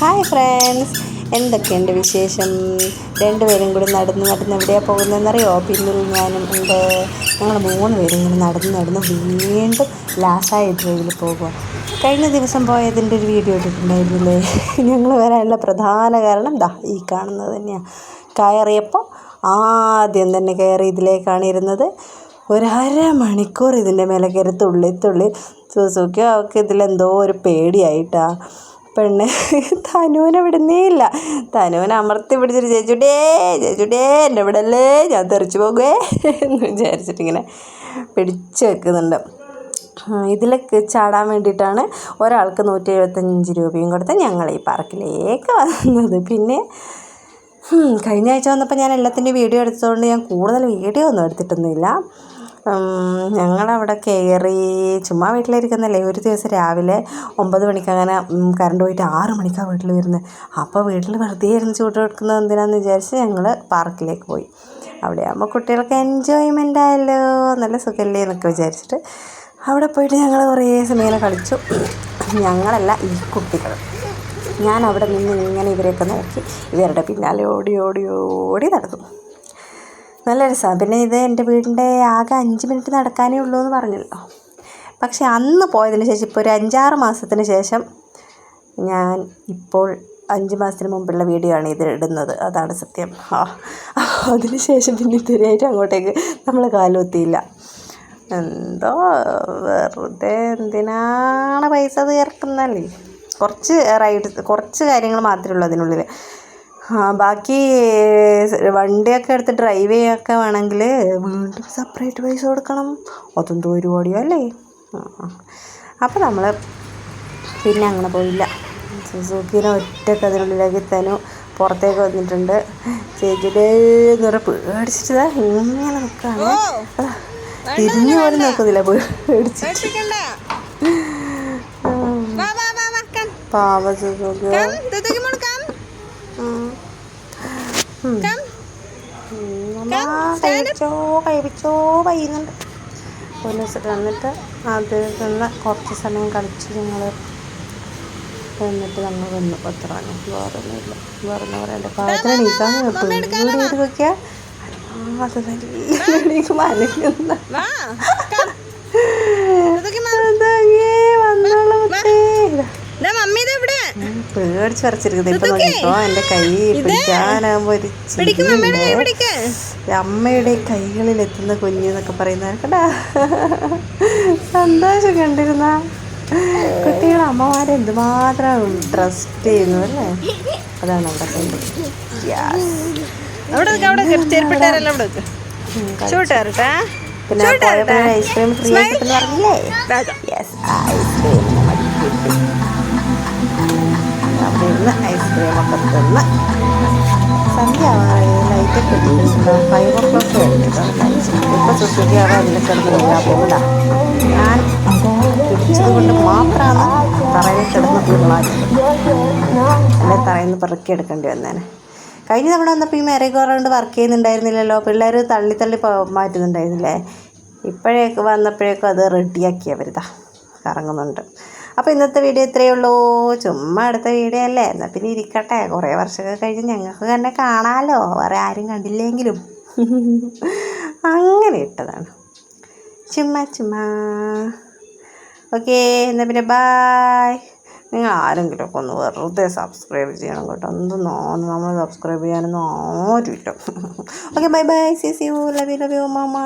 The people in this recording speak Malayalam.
ഹായ് ഫ്രണ്ട്സ് എന്തൊക്കെയുണ്ട് വിശേഷം? രണ്ടുപേരും കൂടി നടന്ന് നടന്ന് എവിടെയാണ് പോകുന്നതെന്നറിയോ? പിന്നിൽ ഞാനും ഉണ്ട്. ഞങ്ങൾ മൂന്ന് പേരും ഇങ്ങനെ നടന്ന് നടന്ന് വീണ്ടും ലാസായി ഡ്രൈവിൽ പോകുക കഴിഞ്ഞ ദിവസം പോയതിന്റെ ഒരു വീഡിയോ ഇട്ടിട്ടുണ്ടായിരുന്നില്ലേ? ഞങ്ങൾ വരാനുള്ള പ്രധാന കാരണം ദാ ഈ കാണുന്നത് തന്നെയാണ് കയറിയപ്പോൾ ആദ്യം തന്നെ കയറി ഇതിലേക്കാണ് ഇരുന്നത്. ഒരര മണിക്കൂർ ഇതിന്റെ മേലെ കയറി തുള്ളി തുള്ളി. സുസുക്കി അവൾക്ക് ഇതിലെന്തോ ഒരു പേടിയായിട്ടാ. പെണ്ണ്. തനുവിനെ വിടുന്നേ ഇല്ല. തനുവിനെ അമർത്തി പിടിച്ചിട്ട് ചേച്ചുടേ ചേച്ചുടേ എന്റെ വിടല്ലേ ഞാൻ തെറിച്ചു പോകുവേ എന്ന് വിചാരിച്ചിട്ടിങ്ങനെ പിടിച്ചു വെക്കുന്നുണ്ട്. ഇതിലേക്ക് ചാടാൻ വേണ്ടിയിട്ടാണ് ഒരാൾക്ക് നൂറ്റി എഴുപത്തഞ്ച് രൂപയും കൊടുത്ത് ഞങ്ങൾ ഈ പാർക്കിലേക്ക് വന്നത്. പിന്നെ കഴിഞ്ഞ ആഴ്ച വന്നപ്പോൾ ഞാൻ എല്ലാത്തിന്റെയും വീഡിയോ എടുത്തതുകൊണ്ട് ഞാൻ കൂടുതൽ വീഡിയോ ഒന്നും എടുത്തിട്ടൊന്നുമില്ല. ഞങ്ങളവിടെ കയറി ചുമ്മാ വീട്ടിലിരിക്കുന്നല്ലേ. ഒരു ദിവസം രാവിലെ ഒമ്പത് മണിക്ക് അങ്ങനെ കറണ്ട് പോയിട്ട് ആറ് മണിക്കാണ് വീട്ടിൽ വരുന്നത് അപ്പോൾ വീട്ടിൽ വെറുതെ ഇരുന്ന് ചൂട് കൊടുക്കുന്നത് എന്തിനാന്ന് വിചാരിച്ച് ഞങ്ങൾ പാർക്കിലേക്ക് പോയി. അവിടെ ആകുമ്പോൾ കുട്ടികൾക്ക് എൻജോയ്മെന്റ് ആയല്ലോ നല്ല സുഖമല്ലേ എന്നൊക്കെ വിചാരിച്ചിട്ട് അവിടെ പോയിട്ട് ഞങ്ങൾ കുറേ സമയം കളിച്ചു. ഞങ്ങളല്ല ഈ കുട്ടികൾ ഞാൻ അവിടെ നിന്ന് ഇങ്ങനെ ഇവരെയൊക്കെ നോക്കി. ഇവരുടെ പിന്നാലെ ഓടി ഓടി ഓടി നടന്നു. നല്ല രസമാണ് പിന്നെ ഇത് എന്റെ വീടിന്റെ ആകെ അഞ്ച് മിനിറ്റ് നടക്കാനേ ഉള്ളൂ എന്ന് പറഞ്ഞല്ലോ. പക്ഷേ അന്ന് പോയതിന് ശേഷം ഇപ്പോൾ ഒരു അഞ്ചാറ് മാസത്തിന് ശേഷം ഞാൻ ഇപ്പോൾ അഞ്ച് മാസത്തിന് മുമ്പുള്ള വീഡിയോ ആണ് ഇത് ഇടുന്നത്. അതാണ് സത്യം. ആ അതിന് ശേഷം പിന്നെ ഇതുവരെയായിട്ട് അങ്ങോട്ടേക്ക് നമ്മൾ കാലുത്തിയില്ല. എന്തോ വെറുതെ എന്തിനാണ് പൈസ തീർക്കുന്നല്ലേ? കുറച്ച് റൈഡ് കുറച്ച് കാര്യങ്ങൾ മാത്രമേ ഉള്ളൂ അതിനുള്ളിൽ ബാക്കി വണ്ടിയൊക്കെ എടുത്ത് ഡ്രൈവ് ചെയ്യൊക്കെ വേണമെങ്കിൽ വീണ്ടും സെപ്പറേറ്റ് പൈസ കൊടുക്കണം. അതെന്തോ പരിപാടിയോ അല്ലേ അപ്പോൾ നമ്മൾ പിന്നെ അങ്ങനെ പോയില്ല. സുസുക്കിനെ ഒറ്റയ്ക്ക് അതിനുള്ളിലേക്ക് തനു പുറത്തേക്ക് വന്നിട്ടുണ്ട്. ചേച്ചിയുടെ എന്ന് പറഞ്ഞാൽ പേടിച്ചിട്ട് ഇങ്ങനെ നിൽക്കാണ് തിരിഞ്ഞു പോലും നോക്കുന്നില്ല പേടിച്ചിട്ട്. പാവ സുസുക്കി. കഴിച്ചോ കഴിപ്പിച്ചോ കഴിയുന്നുണ്ട്. പോലീസ് വന്നിട്ട് അത് നിന്ന് കുറച്ച് സമയം കളിച്ച് ഞങ്ങൾ എന്നിട്ട് നമ്മൾ വന്നു. പത്ര മണി വേറൊന്നുമില്ല വേറൊന്നും പറയണ്ട പാത്രം എണീക്കാൻ വീട് ചെയ്ത് നോക്കിയാൽ അത് നല്ല എണീക്ക് പേടിച്ച് പറിച്ചിരിക്കുന്നത് ഇപ്പൊ നോക്കിക്കോ എന്റെ കൈ പിടിക്കാനാകുമ്പോ ഒരു അമ്മയുടെ കൈകളിൽ എത്തുന്ന കുഞ്ഞു എന്നൊക്കെ പറയുന്ന കേട്ടാ. സന്തോഷം കണ്ടിരുന്ന കുട്ടികൾ അമ്മമാരെ എന്തുമാത്രം ട്രസ്റ്റ് ചെയ്യുന്നു അല്ലേ? അതാണ് അവിടെ കണ്ടത്. പിന്നെ ഐസ്ക്രീം ഫ്രീ ആയിട്ട് പറഞ്ഞില്ലേ? യെസ് ഐസ്ക്രീം ഐസ്ക്രീം ഒക്കെ തിന്ന് സന്ധ്യ ആവാറായി ലൈറ്റൊക്കെ ഇട്ടിട്ടുണ്ടോ ഫൈവ് ഓ ക്ലോക്ക് കഴിഞ്ഞിട്ടുണ്ട് ഇപ്പോൾ സുസുഖിയാണ് അതിൽ കിടന്ന് പോകില്ല ഞാൻ പിടിച്ചത് കൊണ്ട് മാത്രമാണ് തറയിൽ കിടന്ന് വീണാഞ്ഞത് അല്ലെ തറയിൽ നിന്ന് പെറുക്കിയെടുക്കേണ്ടി വന്നേനെ. കഴിഞ്ഞ തവണ വന്നപ്പോൾ ഈ കൊണ്ട് വർക്ക് ചെയ്യുന്നുണ്ടായിരുന്നില്ലല്ലോ. പിള്ളേർ തള്ളി തള്ളി മാറ്റുന്നുണ്ടായിരുന്നില്ലേ? ഇപ്പോഴേക്ക് വന്നപ്പോഴേക്കും അത് റെഡിയാക്കി അവരിതാ കറങ്ങുന്നുണ്ട്. അപ്പോൾ ഇന്നത്തെ വീഡിയോ ഇത്രയേ ഉള്ളൂ. ചുമ്മാ അടുത്ത വീഡിയോ അല്ലേ? എന്നാൽ പിന്നെ ഇരിക്കട്ടെ. കുറേ വർഷമൊക്കെ കഴിഞ്ഞ് ഞങ്ങൾക്ക് തന്നെ കാണാമല്ലോ വേറെ ആരും കണ്ടില്ലെങ്കിലും. അങ്ങനെ ഇട്ടതാണ്. ചുമ്മാ ചുമ്മാ. ഓക്കെ എന്നാൽ പിന്നെ ബായ് നിങ്ങൾ ആരെങ്കിലും ഒക്കെ ഒന്ന് വെറുതെ സബ്സ്ക്രൈബ് ചെയ്യണം കേട്ടോ. എന്തെന്നോ നമ്മൾ സബ്സ്ക്രൈബ് ചെയ്യാനൊന്നും ആരുമില്ല. Okay bye bye see see you love you love you mama